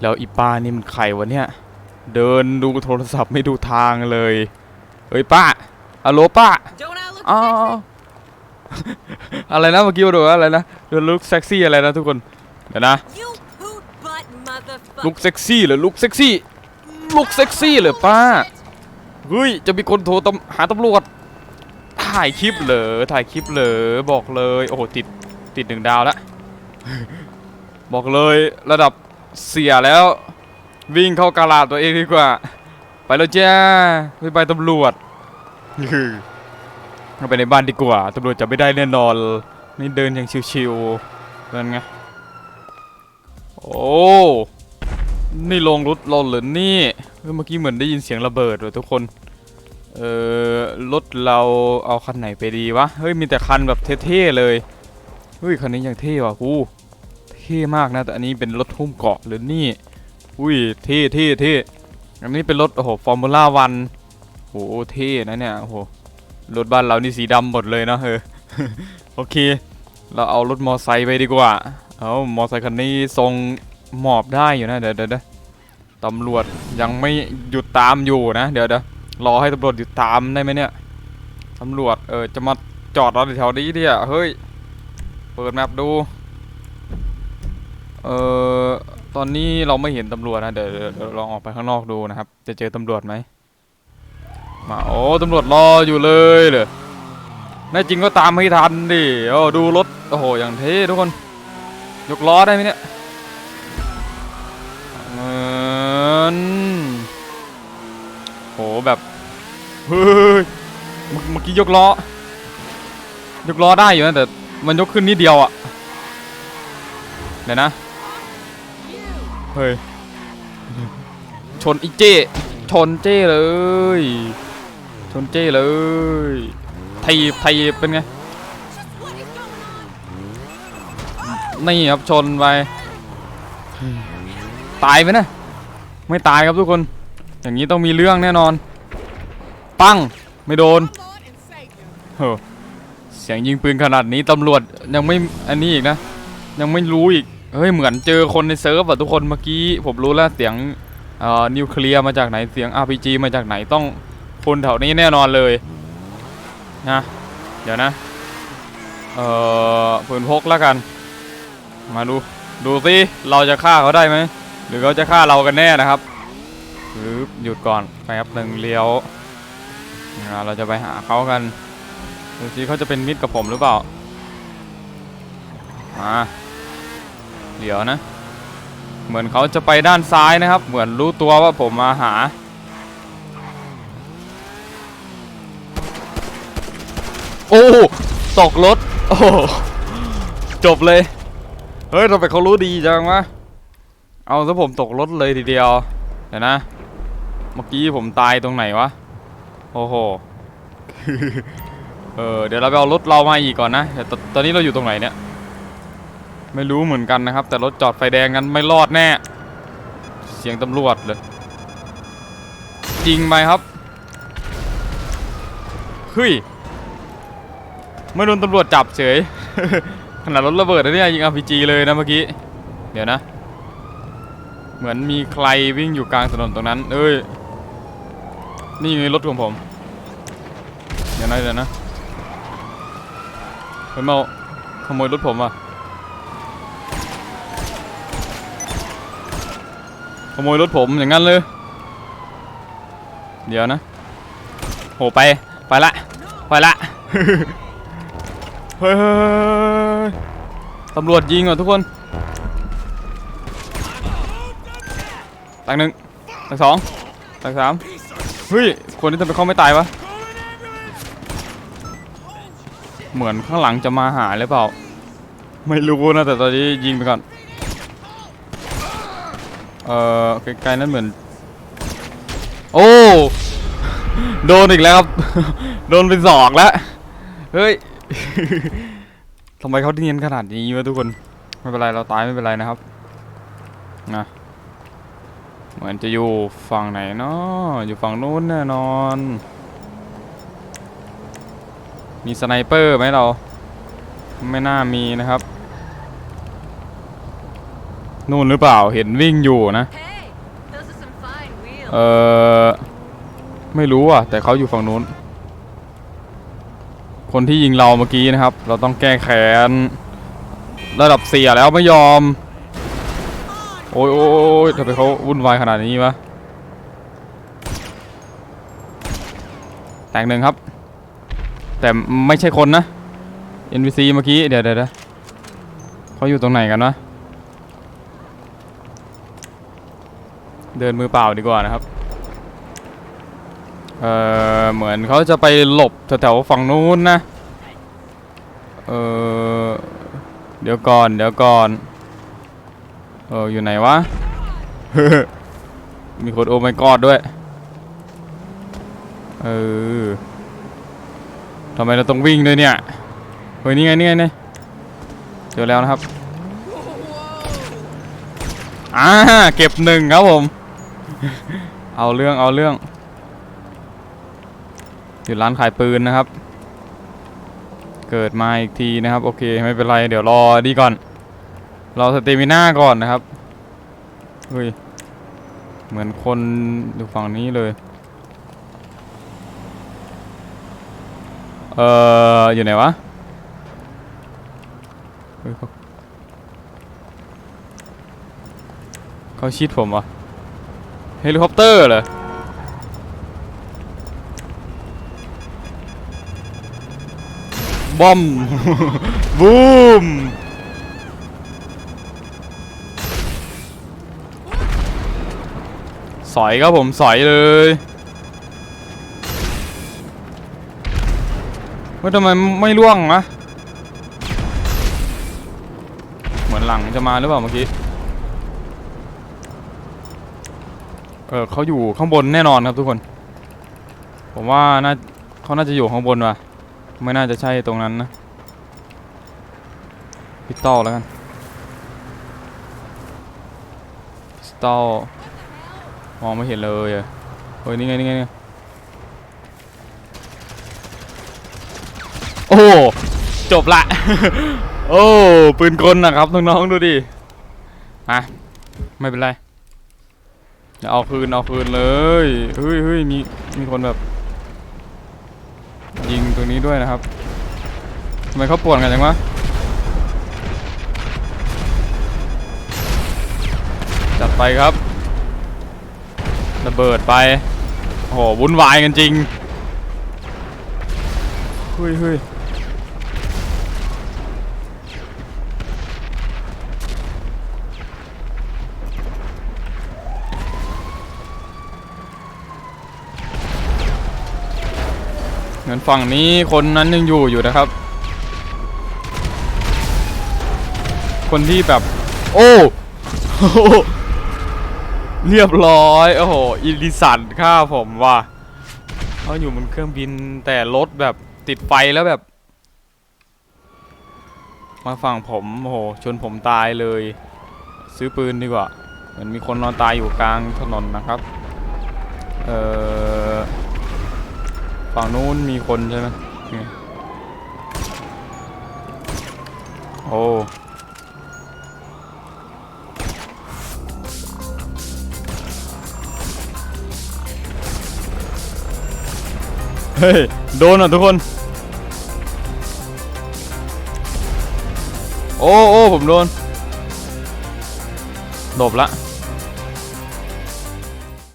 แล้วอีป้านี่มันใครวะเนี่ย เดินดูโทรศัพท์ไม่ดูทางเลย เฮ้ยป้าฮัลโหลป้า Don't I look อ๋ออะไรนะเมื่อกี้ว่าดูว่าอะไรนะเดินลุกเซ็กซี่อะไรนะทุกคน เดี๋ยวนะ sexy? You poot butt motherfucker. ลุกเซ็กซี่เหรอลุกเซ็กซี่ลุกเซ็กซี่เหรอป้า เฮ้ย จะมีคนโทรตำหาตำรวจ ถ่ายคลิปเหรอ ถ่ายคลิปเหรอ บอกเลย โอ้โห ติด ติดหนึ่งดาวแล้ว บอกเลยระดับ เสียแล้ว วิ่งเข้ากาลาดตัวเองดีกว่า ไปแล้วจ้าไปไปตำรวจเข้าไปในบ้านดีกว่าตำรวจจะไม่ได้แน่นอนนี่เดินอย่างชิวๆนั่นไงโอ้นี่ลงรถเราเหรอนี่เฮ้ยเมื่อกี้เหมือนได้ยินเสียงระเบิดเลยทุกคนเออรถเราเอาคันไหนไปดีวะเฮ้ยมีแต่คันแบบเท่ๆเลยเฮ้ยคันนี้ยังเท่ว่ะกู ท่มากนะ แต่อันนี้เป็นรถหุ้มเกาะหรือนี่ อุ้ยเท่เท่เท่อันนี้เป็นรถโอ้โหฟอร์มูล่าวันโอ้โหเท่นะเนี่ยโอ้โหรถบ้านเรานี่สีดำหมดเลยเนะเออโอเค เราเอารถมอไซค์ไปดีกว่า เอามอไซค์คันนี้ทรงหมอบได้อยู่นะเดี๋ยวเดี๋ยวเดี๋ยวตำรวจยังไม่หยุดตามอยู่นะ เดี๋ยวเดี๋ยวรอให้ตำรวจหยุดตามได้ไหมเนี่ยตำรวจเออจะมาจอดเราแถวนี้เนี่ยเฮ้ย เปิดแมปดู เออตอนนี้เราไม่เห็นตำรวจนะเดี๋ยวเดี๋ยวลองออกไปข้างนอกดูนะครับ จะเจอตำรวจไหมมาโอ้ตำรวจรออยู่เลยเหรอแน่จริงก็ตามให้ทันดิโอ้ดูรถโอ้โหอย่างเท่ทุกคน ยกล้อได้ไหมเนี่ยเงินโหแบบเฮ้ยเมื่อกี้ยกล้อยกล้อได้อยู่นะแต่มันยกขึ้นนิดเดียวอะเดี๋ยวนะ เฮ้ย ชนอีเจ ชนเจ้เลย ชนเจ้เลยไทยไทยเป็นไง นี่ครับชนไป ตายไหมนะ ไม่ตายครับทุกคน อย่างนี้ต้องมีเรื่องแน่นอน ปังไม่โดนเฮ้อเสียงยิงปืนขนาดนี้ตำรวจยังไม่อันนี้อีกนะ ยังไม่รู้อีก เฮ้ยเหมือนเจอคนในเซิร์ฟอะทุกคนเมื่อกี้ผมรู้แล้วเสียงเอ่อนิวเคลียร์มาจากไหนเสียง RPG มาจากไหนต้องคนแถวนี้แน่นอนเลยนะเดี๋ยวนะเอ่อปืนพกแล้วกัน มาดูดูสิเราจะฆ่าเขาได้ไหมหรือเขาจะฆ่าเรากันแน่นะครับปึ๊บหยุดก่อนแป๊บหนึ่งเลี้ยวเราจะไปหาเขากันดูสิเขาจะเป็นมิตรกับผมหรือเปล่ามา เดี๋ยวนะ เหมือนเขาจะไปด้านซ้ายนะครับ เหมือนรู้ตัวว่าผมมาหา โอ้ตกรถ โอ้จบเลย เฮ้ยทำไมเขารู้ดีจังวะ เอาซะผมตกรถเลยทีเดียว เดี๋ยวนะ เมื่อกี้ผมตายตรงไหนวะ โอ้โห เออเดี๋ยวเราไปเอารถเรามาอีกก่อนนะแต่ตตอนนี้เราอยู่ตรงไหนเนี่ย ไม่รู้เหมือนกันนะครับ แต่รถจอดไฟแดงกันไม่รอดแน่ เสียงตำรวจเลยจริงไหมครับเฮ้ยไม่โดนตำรวจจับเฉยขนาดรถระเบิดนะเนี่ยยิง RPG เลยนะเมื่อกี้ เดี๋ยวนะ เหมือนมีใครวิ่งอยู่กลางถนนตรงนั้น เอ้ย นี่ไงรถของผม เดี๋ยวนะเดี๋ยวนะเฮ้ยมาขโมยรถผมอะ ขโมยรถผมอย่างนั้นเลย เดี๋ยวนะ โหไป ไปละ ไปละ เฮ้ยตำรวจยิงอะทุกคนตังหนึ่งตังสองตังสามเฮ้ย คนนี้ทำไมเขาไม่ตายวะ เหมือนข้างหลังจะมาหาหรือเปล่า ไม่รู้นะแต่ตอนนี้ยิงไปก่อน เอ่อไกลๆนั้นเหมือน โอ้โดนอีกแล้วครับ โดนเป็นสองแล้ว เฮ้ยทำไมเขาเนียนขนาดนี้วะทุกคน ไม่เป็นไรเราตายไม่เป็นไรนะครับ นะ เหมือนจะอยู่ฝั่งไหนเนาะอยู่ฝั่งนู้นแน่นอน มีสไนเปอร์ไหมเรา ไม่น่ามีนะครับ นู่นหรือเปล่าเห็นวิ่งอยู่นะ Hey, those are some fine wheels. เออไม่รู้อะ แต่เขาอยู่ฝั่งนู้น คนที่ยิงเราเมื่อกี้นะครับ เราต้องแก้แค้นระดับเสียแล้วไม่ยอม โอ้ยโอ้ยโอ้ยทำไมเขาวุ่นวายขนาดนี้วะแตกหนึ่งครับ แต่ไม่ใช่คนนะ NPC เมื่อกี้ เดี๋ยวเดี๋ยวเดี๋ยวเขาอยู่ตรงไหนกันวะ เดินมือเปล่าดีกว่านะครับ เออเหมือนเขาจะไปหลบแถวๆฝั่งนู้นนะ เออเดี๋ยวก่อนเดี๋ยวก่อน เอออยู่ไหนวะ มีคนโอไมกอดด้วย เออทำไมเราต้องวิ่งด้วยเนี่ย เฮ้ยนี่ไงนี่ไงนี่เจอแล้วนะครับ อ่า เก็บหนึ่งครับผม เอาเรื่องเอาเรื่องอยู่ร้านขายปืนนะครับ เกิดมาอีกทีนะครับ โอเคไม่เป็นไรเดี๋ยวรอดีก่อน รอสเตมิน่าก่อนนะครับเฮ้ยเหมือนคนอยู่ฝั่งนี้เลย เอ่อ อยู่ไหนวะเขาเขาชิดผมวะ เฮลิคอปเตอร์เหรอบอมบูมสอยครับผมสอยเลยว่าทำไมไม่ล่วงนะเหมือนหลังจะมาหรือเปล่าเมื่อกี้ เออเขาอยู่ข้างบนแน่นอนครับทุกคน ผมว่าน่าเขาน่าจะอยู่ข้างบนว่ะ ไม่น่าจะใช่ตรงนั้นนะพิสตอลแล้วกันพิสตอลมองไม่เห็นเลยอะเฮ้ยนี่ไงนี่ไงโอ้จบละ โอ้ปืนกลนะครับน้องๆดูดิอะไม่เป็นไร เดี๋ยวเอาคืนเอาคืนเลยเฮ้ยเฮ้ยมีมีคนแบบ ยิงตรงนี้ด้วยนะครับทำไมเขาปวนกันจังวะจัดไปครับระเบิดไปโอ้โหวุ่นวายกันจริงเฮ้ยเฮ้ย เหมือนฝั่งนี้คนนั้นยังอยู่อยู่นะครับ คนที่แบบ โอ้เรียบร้อยโอ้โหอิลิสันฆ่าผมว่ะเขาอยู่บนเครื่องบินแต่รถแบบติดไฟแล้วแบบ มาฝั่งผมโอ้โหชนผมตายเลย ซื้อปืนดีกว่าเหมือนมีคนนอนตายอยู่กลางถนนนะครับ เอ่อ ฝั่งนู้นมีคนใช่ไหมโอ้เฮ้ย โดนอะทุกคน โอ้โอ้ผมโดนหลบละ